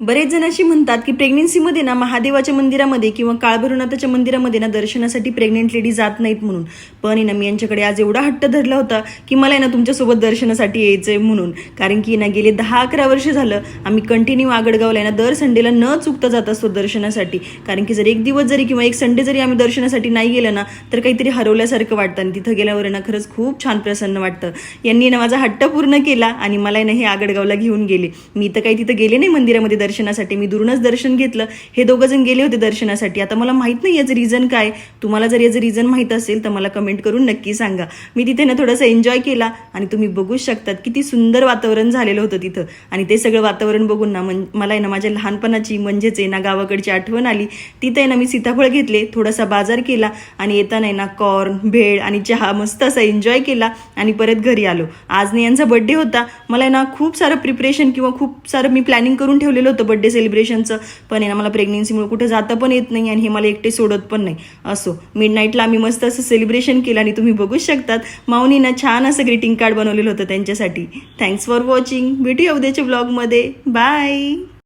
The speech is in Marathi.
बरेच जण अशी म्हणतात की प्रेग्नेन्सीमध्ये ना महादेवाच्या मंदिरामध्ये किंवा काळभैरवनाथाच्या मंदिरामध्ये ना दर्शनासाठी प्रेग्नेंट लेडी जात नाहीत म्हणून. पण ना मी यांच्याकडे आज एवढा हट्ट धरला होता की मला आहे ना तुमच्यासोबत दर्शनासाठी यायचं आहे म्हणून. कारण की ना गेले दहा अकरा वर्ष झालं आम्ही कंटिन्यू आगडगावला आहे ना दर संडेला न चुकता जात असतो दर्शनासाठी. कारण की जर एक दिवस जरी किंवा एक संडे जरी आम्ही दर्शनासाठी नाही गेलं ना तर काहीतरी हरवल्यासारखं वाटतं आणि तिथं गेल्यावर ना खरंच खूप छान प्रसन्न वाटतं. यांनी ना माझा हट्ट पूर्ण केला आणि मला ना हे आगडगावला घेऊन गेले. मी तर काही तिथं गेले नाही मंदिरामध्ये दर्शनासाठी मी दुरूनच दर्शन घेतलं. हे दोघं जण गेले होते दर्शनासाठी. आता मला माहीत नाही याचं रिझन काय. तुम्हाला जर याचं रिझन माहीत असेल तर मला कमेंट करून नक्की सांगा. मी तिथे ना थोडासा एन्जॉय केला आणि तुम्ही बघू शकतात किती सुंदर वातावरण झालेलं होतं तिथं. आणि ते सगळं वातावरण बघून ना मन मला आहे ना माझ्या लहानपणाची म्हणजेच आहे ना गावाकडची आठवण आली. तिथे आहे ना मी सीताफळ घेतले थोडासा बाजार केला आणि येताना आहे ना कॉर्न भेळ आणि चहा मस्त असा एन्जॉय केला आणि परत घरी आलो. आज यांचा बड्डे होता. मला आहे ना खूप सारं प्रिपरेशन किंवा खूप सारं मी प्लॅनिंग करून ठेवलेलं होतं बड्डे सेलिब्रेशनचं पण आहे ना मला प्रेग्नेन्सीमुळे कुठे जाता पण येत नाही आणि हे मला एकटे सोडत पण नाही. असो मिड नाईटला आम्ही मस्त असं सेलिब्रेशन केलं आणि तुम्ही बघू शकतात. माऊनीनं छान असं ग्रीटिंग कार्ड बनवलेलं होतं त्यांच्यासाठी. थँक्स फॉर वॉचिंग भेटूया उद्याच्या ब्लॉगमध्ये बाय